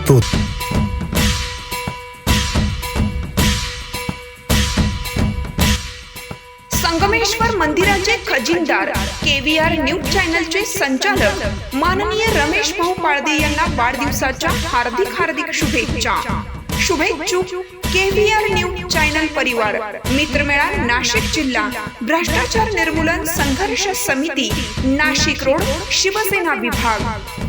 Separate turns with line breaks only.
тут.
संगमेश्वर मंदिराचे खजिनदार केव्हीआर न्यूज चॅनलचे संचालक माननीय रमेश भाऊ पाळदे यांना वाढदिवसाच्या हार्दिक हार्दिक शुभेच्छा शुभेच्छुक केव्हीआर न्यूज चॅनल परिवार मित्रमेळा नाशिक जिल्हा भ्रष्टाचार निर्मूलन संघर्ष समिती नाशिक रोड शिवसेना विभाग